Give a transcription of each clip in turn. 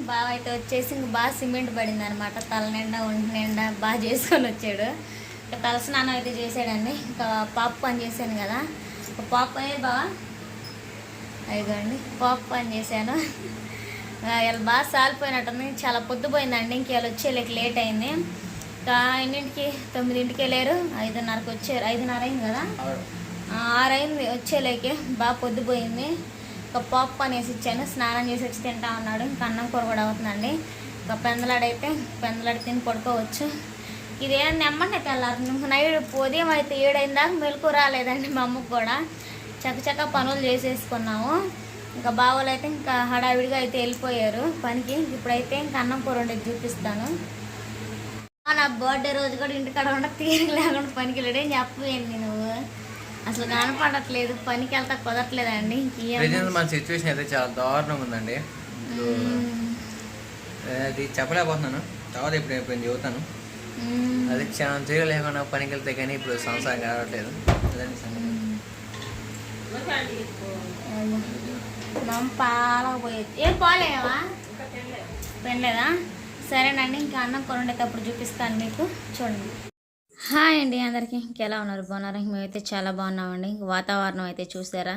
బావ అయితే వచ్చేసి ఇంక బాగా సిమెంట్ పడింది అనమాట తల నిండా ఒంటి నిండా బాగా చేసుకొని వచ్చాడు. ఇంకా తల స్నానం అయితే చేసాడండి ఇంకా పాప్ పని చేశాను కదా. ఒక పాప్ అయ్యే బావా? అదిగోండి పాప్ పని చేశాను. ఇలా బాగా సాలిపోయినట్టుంది. చాలా పొద్దుపోయిందండి. ఇంక ఇలా వచ్చేలేక లేట్ అయింది. ఇంకా ఎన్నింటికి? తొమ్మిదింటికి వెళ్ళారు ఐదున్నరకు వచ్చారు. ఐదున్నర అయింది కదా? ఆ, ఆరైంది వచ్చేలేకే బాగా పొద్దుపోయింది. ఒక పాప్కార్న్ వేసి ఇచ్చాను. స్నానం చేసి వచ్చి తింటా ఉన్నాడు. ఇంకా అన్నం కూర కూడా అవుతుందండి. ఇంకా పెందలాడైతే పెందలాడి తిని పడుకోవచ్చు. ఇదేం నెమ్మండి తెల్లారు నైట్ ఉదయం అయితే ఏడైన దాకా మెలకు రాలేదండి మా అమ్మకు కూడా. చక్కచక్క పనులు చేసేసుకున్నాము. ఇంకా బావోలు అయితే ఇంకా హడావిడిగా అయితే వెళ్ళిపోయారు పనికి. ఇప్పుడైతే ఇంకా అన్నం కూర ఉండేది చూపిస్తాను. నా బర్త్డే రోజు కూడా ఇంటికాడ ఉండ తీరిక లేకుండా పనికి వెళ్ళడం. చెప్పేయండి నువ్వు అసలు కనపడట్లేదు పనికి వెళ్తా కుదరట్లేదండి మన సిచ్యువేషన్ అయితే చాలా దారుణంగా ఉందండి. అది చెప్పలేకపోతున్నాను. తర్వాత ఇప్పుడు చెబుతాను. మ్మ్. అది క్షణం చేయలేకుండా పనికి వెళ్తే కానీ ఇప్పుడు సంసారం కావట్లేదు. పాలకపోయేది ఏం పోలేవా? పెళ్ళలేదా సరేనండి ఇంకా అన్నం కొనండేటప్పుడు చూపిస్తాను మీకు. చూడండి. హాయ్ అండి అందరికీ. ఇంకెలా ఉన్నారు? బాగున్నారు? మేమైతే చాలా బాగున్నామండి. ఇంక వాతావరణం అయితే చూసారా?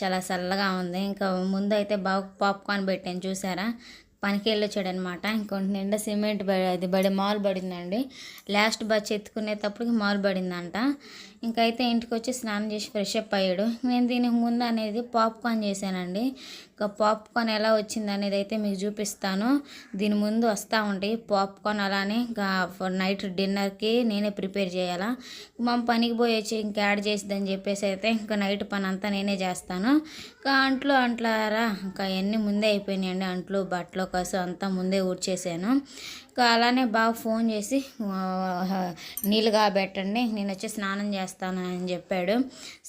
చాలా చల్లగా ఉంది. ఇంకా ముందు అయితే బాగా పాప్కార్న్ పెట్టాను చూసారా? పనికి వెళ్ళొచ్చాడు అనమాట ఇంకొంటి నిండా సిమెంట్ అది బడి మాల్ పడిందండి. లాస్ట్ బస్ ఎత్తుకునేటప్పటికి మాల్ పడిందంట. ఇంకైతే ఇంటికి వచ్చి స్నానం చేసి ఫ్రెష్ అప్ అయ్యాడు. నేను దీనికి ముందు అనేది పాప్కార్న్ చేశానండి. ఇంకా పాప్కార్న్ ఎలా వచ్చింది అనేది అయితే మీకు చూపిస్తాను. దీని ముందు వస్తూ ఉంటాయి పాప్కార్న్ అలానే ఇంకా నైట్ డిన్నర్కి నేనే ప్రిపేర్ చేయాలా. మా పనికి పోయి వచ్చి ఇంకా యాడ్ చేసిద్దని చెప్పేసి అయితే ఇంకా నైట్ పని అంతా నేనే చేస్తాను. ఇంకా అంట్లు అంట్లారా ఇంకా అవన్నీ ముందే అయిపోయినాయండి. అంట్లు బట్టలు కసు అంతా ముందే ఊడ్చేసాను. ఇంకా అలానే బాగా ఫోన్ చేసి నీళ్ళు కాబెట్టండి నేను వచ్చి స్నానం చేస్తాను అని చెప్పాడు.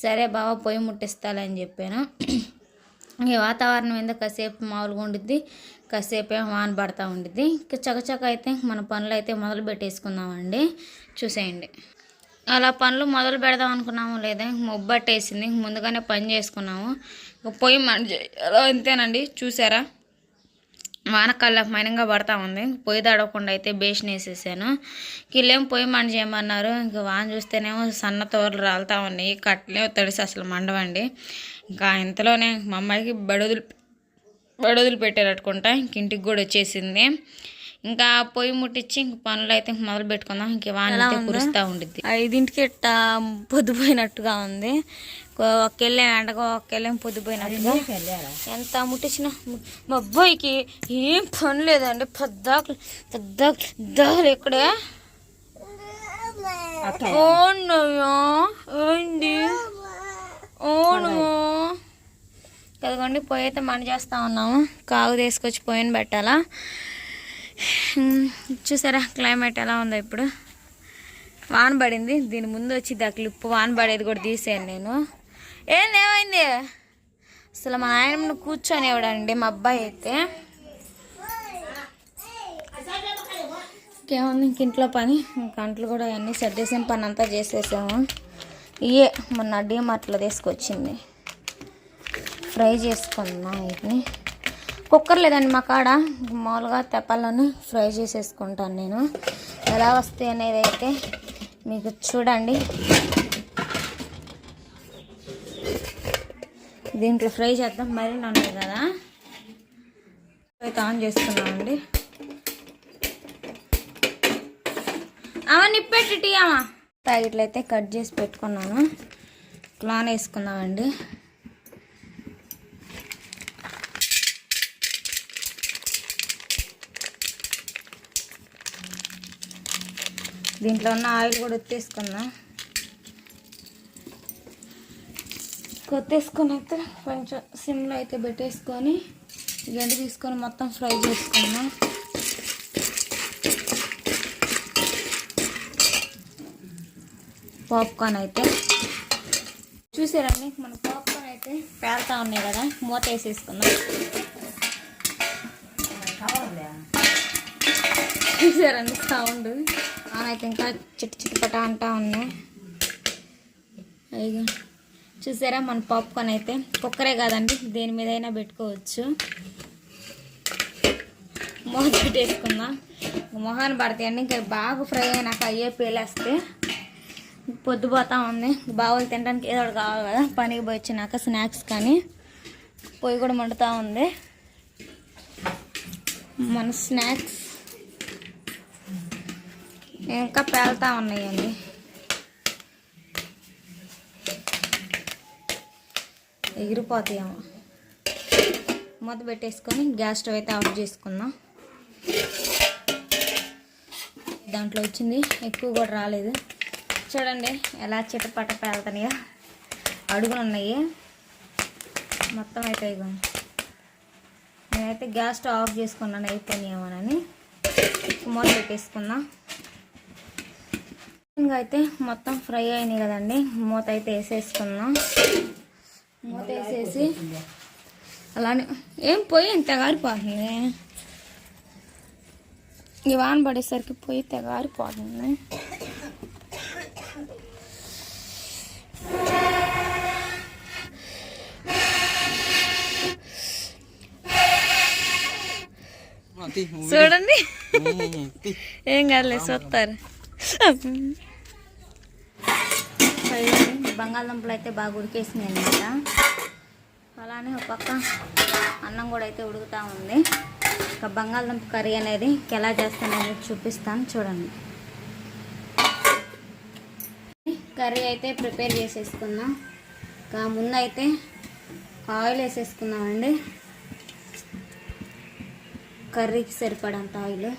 సరే బావ పొయ్యి ముట్టిస్తాలని చెప్పాను. ఈ వాతావరణం ఎందుకు కాసేపు మామూలుగా ఉండిద్ది కాసేపు వాన పడతా ఉండిద్ది. ఇంకా చకచక అయితే మన పనులు అయితే మొదలు పెట్టేసుకుందామండి. చూసేయండి. అలా పనులు మొదలు పెడదాం అనుకున్నాము లేదా మొబ్బట్టేసింది ముందుగానే పని చేసుకున్నాము. పొయ్యి మన అంతేనండి. చూసారా? వానకాల మైనంగా పడతా ఉంది. పొయ్యి తడవకుండా అయితే బేషన్ వేసేసాను. వీళ్ళేం పొయ్యి మండ చేయమన్నారు. ఇంక వాన చూస్తేనేమో సన్న తోరలు రాలుతా ఉన్నాయి. కట్టలే తడిసి అసలు మండవండి. ఇంకా ఇంతలోనే మా అమ్మాయికి బడుదలు బడొదులు పెట్టారనుకుంటా ఇంక ఇంటికి కూడా వచ్చేసింది. ఇంకా పొయ్యి ముట్టించి ఇంక పనులు అయితే మొదలు పెట్టుకుందాం. ఇంక వాన అయితే కురుస్తూ ఉండిద్ది. ఐదింటికి ఇట్ట పొద్దుపోయినట్టుగా ఉంది. ఒక్కెళ్ళేం ఎండగా ఒక్కెళ్ళేం పొద్దుపోయినట్టుగా. ఎంత ముట్టించిన మా అబ్బాయికి ఏం పని లేదండి. పెద్దాకులు పెద్దాకులు ఇక్కడే. ఓన్నయ్యా ఏంటి? ఓను కదగండి పొయ్యి అయితే మంట చేస్తా ఉన్నాము. కాగు తీసుకొచ్చి పొయ్యిని పెట్టాలా? చూసారా క్లైమేట్ ఎలా ఉందో ఇప్పుడు. వాన పడింది దీని ముందు వచ్చి దా క్లిప్ వాన పడేది కూడా తీసాను నేను. ఏంది ఏమైంది అసలు మా ఆయన కూర్చొని ఇవ్వడండి మా అబ్బాయి అయితే. ఇంకేముంది ఇంక ఇంట్లో పని కంట్లు కూడా అన్నీ సర్దేశం పని అంతా చేసేసాము. ఇయే మొన్న డీమార్ట్లో తీసుకొచ్చింది. ఫ్రై చేసుకున్నా వీటిని కుక్కర్ లేదండి మా కాడ. మామూలుగా తెప్పలను ఫ్రై చేసేసుకుంటాను నేను. ఎలా వస్తాయి అనేది అయితే మీకు చూడండి. దీంట్లో ఫ్రై చేద్దాం. మరీ ఉన్నాయి కదా. అయితే ఆన్ చేసుకున్నామండి. అమ్మ నిప్పెట్టి అమ్మ. ప్యాకెట్లు అయితే కట్ చేసి పెట్టుకున్నాను. క్లాన్ వేసుకున్నామండి దీంట్లో ఉన్న ఆయిల్ కూడా వచ్చేసుకుందాం కొత్తేసుకొని అయితే కొంచెం సిమ్లో అయితే పెట్టేసుకొని గంట తీసుకొని మొత్తం ఫ్రై చేసుకుందాం. పాప్కార్న్ అయితే. చూసారండి మన పాప్కార్న్ అయితే పేలుతా ఉన్నాయి కదా? మూత వేసేసుకుందాం. చూసారండి సౌండ్ అయితే ఇంకా చిట్టు చిట్టుపట అంటా ఉన్నాయి అయ్యో. చూసారా మన పాప్కార్న్ అయితే? కుక్కరే కాదండి దేని మీద అయినా పెట్టుకోవచ్చు. మొహం పెట్టేసుకుందాం మొహాన్ని పడతాయండి ఇంకా బాగా ఫ్రై అయినాక అయ్యే పేలేస్తే పొద్దుపోతా ఉంది. బావులు తినడానికి ఏదో ఒకటి కావాలి కదా పనికి పోయి వచ్చినాక స్నాక్స్ కానీ పొయ్యి కూడా మండుతూ ఉంది. మన స్నాక్స్ ఇంకా పేలుతా ఉన్నాయండి. ఎగిరిపోతాయేమో. మూత పెట్టేసుకొని గ్యాస్ స్టవ్ అయితే ఆఫ్ చేసుకుందాం. దాంట్లో వచ్చింది ఎక్కువ కూడా రాలేదు. చూడండి ఎలా చిటపట పేలుతున్నాయో. అడుగులు ఉన్నాయి. మొత్తం అయితే ఇగోండి నేనైతే గ్యాస్ స్టవ్ ఆఫ్ చేసుకున్నాను అయిపోయినాయేమోనని. మూత పెట్టేసుకుందాం. ఇంకా అయితే మొత్తం ఫ్రై అయినాయి కదండి. మూత అయితే వేసేసుకుందాం మూత వేసేసి అలానే ఏం పోయి ఇంత గారిపోతుంది? ఈ వాన పడేసరికి పోయి తెగారిపోతుంది చూడండి. ఏం కాదులే చూస్తారు. బంగాళదుంపలు అయితే బాగా ఉడికేసినాయి అనమాట అలానే ఒక పక్క అన్నం కూడా అయితే ఉడుకుతూ ఉంది. ఇక బంగాళదుంప కర్రీ అనేది ఎలా చేస్తాననేది చూపిస్తాను చూడండి. కర్రీ అయితే ప్రిపేర్ చేసేసుకుందాం. ఇంకా ముందు అయితే ఆయిల్ వేసేసుకున్నామండి కర్రీకి సరిపడంత ఆయిల్.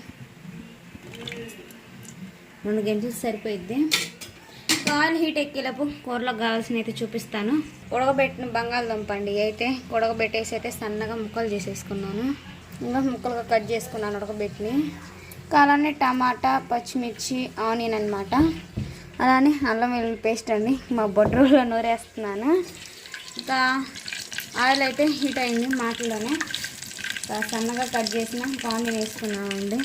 రెండు గంటలు సరిపోయిద్ది. ఆయిల్ హీట్ ఎక్కేలోపు కూరలోకి కావాల్సిన అయితే చూపిస్తాను. ఉడకబెట్టిన బంగాళదుంప అండి అయితే ఉడకబెట్టేసి అయితే సన్నగా ముక్కలు చేసేసుకున్నాను. ఇంకా ముక్కలుగా కట్ చేసుకున్నాను ఉడకబెట్టిని. ఇంకా అలానే టమాటా పచ్చిమిర్చి ఆనియన్ అనమాట అలానే అల్లం వెల్లుల్లి పేస్ట్ అండి. మా బొడ్రోలో నూరేస్తున్నాను. ఇంకా ఆయిల్ అయితే హీట్ అయింది మాటలోనే సన్నగా కట్ చేసిన ఆనియన్ వేసుకున్నామండి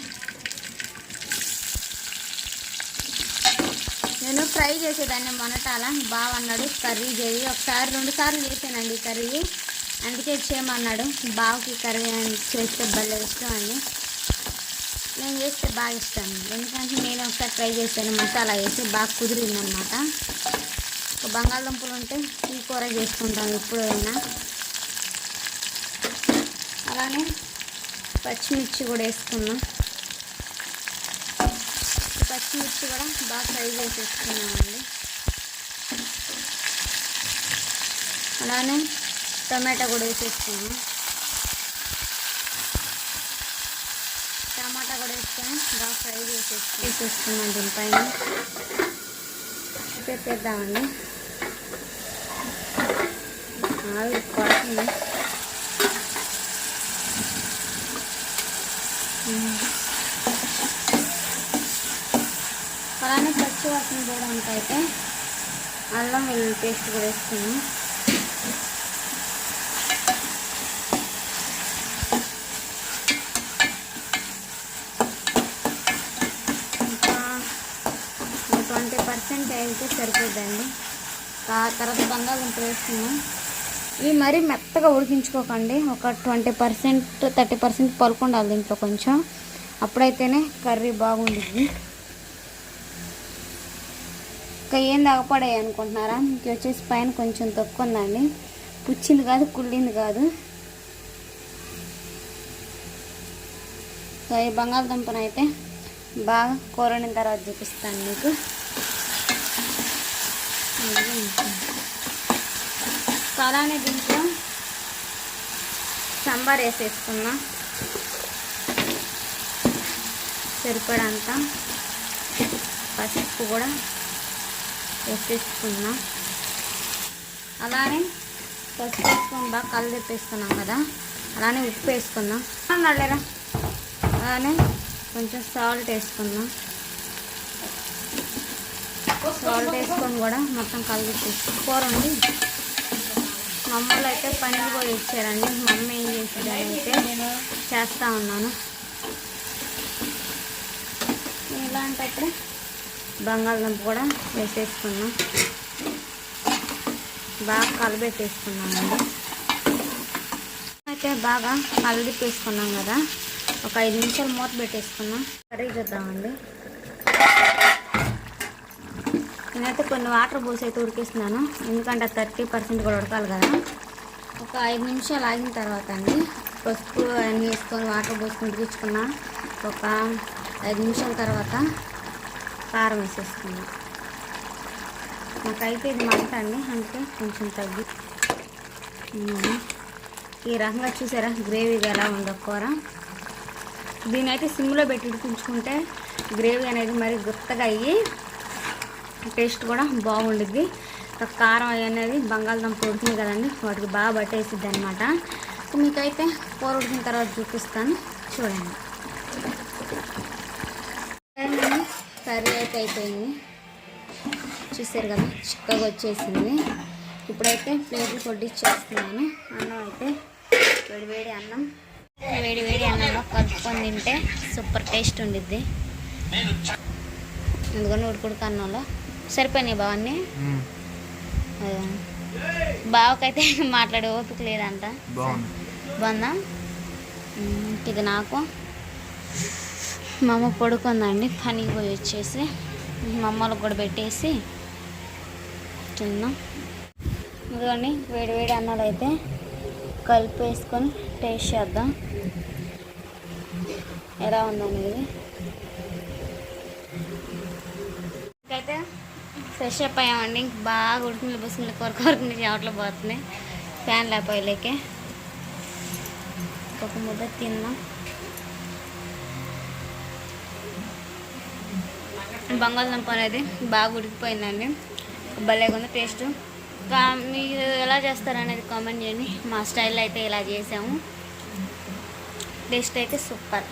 నేను ఫ్రై చేసేదాన్ని మొనటాల. బాగా అన్నాడు కర్రీ చేయి. ఒకసారి రెండు సార్లు చేశానండి కర్రీ. అందుకే చేయమన్నాడు. బావకి కర్రీ అని చేస్తే భలే ఇష్టం అండి నేను చేస్తే బాగా ఇష్టం. ఎందుకంటే నేను ఒకసారి ట్రై చేశాను మసాలా వేసి బాగా కుదిరిందనమాట ఒక బంగాళదుంపలు ఉంటే ఈ కూర చేసుకుంటాం ఎప్పుడైనా అలానే పచ్చిమిర్చి కూడా వేసుకున్నాం. ఈ పచ్చిమిర్చి కూడా బాగా ఫ్రై చేసేసుకున్నామండి. అలానే టమాటా కూడా వేసేసుకున్నాం. టమాటా కూడా వేసుకొని బాగా ఫ్రై చేసేసి వేసేసుకున్నాం దీనిపైన. పెట్టేద్దామండి ఆవిరి పడుతుంది అలానే పచ్చి వాసన పోవడానికి అయితే అల్లం వెల్లుల్లి పేస్ట్ కూడా వేసుకున్నాం ఇంకా ట్వంటీ పర్సెంట్ అయితే సరిపోద్దండి. ఆ తర్వాత బంగాళదుంపలు వేసుకున్నాం ఇవి మరీ మెత్తగా ఉడికించుకోకండి. ఒక ట్వంటీ పర్సెంట్ థర్టీ పర్సెంట్ పలుకుండాలి దీంట్లో కొంచెం. అప్పుడైతేనే కర్రీ బాగుంటుంది ఇంకా ఏం తగపడాయి అనుకుంటున్నారా? ఇంక వచ్చేసి పైన కొంచెం తక్కువ ఉందండి పుచ్చింది కాదు కుళ్ళింది కాదు. సో ఈ బంగాళదుంపను అయితే బాగా కూరని తర్వాత చూపిస్తాను మీకు. అలానే దీంట్లో సాంబార్ వేసేసుకుందాం సరిపడంత పసుపు కూడా వేసేసుకుందాం అలానే పసుపు వేసుకొని బాగా కళ్ళు తెప్పేసుకున్నాం కదా. అలానే ఉప్పు వేసుకుందాం. నడలేరా అలానే కొంచెం సాల్ట్ వేసుకుందాం. సాల్ట్ వేసుకొని కూడా మొత్తం కలిపి కూర ఉంది. మమ్మల్ని అయితే పనికి పోయి ఇచ్చారండి. మమ్మీ ఏం చేసేదాన్ని అయితే చేస్తూ ఉన్నాను. ఇలాంటప్పుడు బంగాళదుంప కూడా వేసేసుకున్నాం. బాగా కలబెట్టేసుకున్నామండి. అయితే బాగా కలిపేసుకున్నాం కదా. ఒక ఐదు నిమిషాలు మూత పెట్టేసుకున్నాం. కర్రీ చూద్దామండి. నేనైతే కొన్ని వాటర్ పోసి అయితే ఉడికిస్తున్నాను. ఎందుకంటే థర్టీ పర్సెంట్ కూడా ఉడకాలి కదా. ఒక ఐదు నిమిషాలు ఆగిన తర్వాత అండి పసుపు అన్నీ వేసుకొని వాటర్ పోసుకొని ఉడికించుకున్నా ఒక ఐదు నిమిషాల తర్వాత కారం వేసేస్తుంది నాకైతే ఇది మంట అండి కొంచెం తగ్గి. ఈ రకంగా చూసారా గ్రేవీగా ఎలా ఉందో కూర. దీని అయితే సిమ్లో పెట్టి ఉడికించుకుంటే గ్రేవీ అనేది మరి గుత్తగా అయ్యి టేస్ట్ కూడా బాగుండుద్ది. కారం అనేది బంగాళదుంప ఉడికింది కదండి వాటికి బాగా పట్టేసిద్ది అనమాట మీకైతే కూర ఉడికిన తర్వాత చూపిస్తాను చూడండి. కర్రీ అయితే అయిపోయింది. చూసారు కదా చిక్కగా వచ్చేసింది. ఇప్పుడైతే ప్లేట్లు కొట్టిచ్చేస్తున్నాను. అన్నం అయితే వేడి వేడి అన్నం. వేడి వేడి అన్నంలో కలుపుకొని తింటే సూపర్ టేస్ట్ ఉండిద్ది. ఎందుకని ఉడుకుడుకు అన్నంలో సరిపోయినాయి బావన్నీ. బావకైతే మాట్లాడే ఓపిక లేదంట. బాగుంది. ఇది నాకు. మా అమ్మ పడుకుందండి పనికి పోయి వచ్చేసి మా అమ్మలకు కూడా పెట్టేసి తిన్నాం ఇదిగోండి వేడి వేడి అన్నాలు అయితే కలిపి వేసుకొని టేస్ట్ చేద్దాం. ఎలా ఉందనేది అయితే ఫ్రెష్ అప్ అయ్యామండి ఇంక బాగా ఉడికిన బుసుకుని కొర కొరకుని చెమటలు పోతున్నాయి. ఫ్యాన్ లేకపోయలేకే ఒక ముద్ద తిన్నాం బంగాళదుంప అనేది బాగా ఉడికిపోయిందండి. భలేగా ఉంది టేస్ట్. మీరు ఎలా చేస్తారనేది కామెంట్ చేయండి. మా స్టైల్లో అయితే ఇలా చేసాము. టేస్ట్ అయితే సూపర్.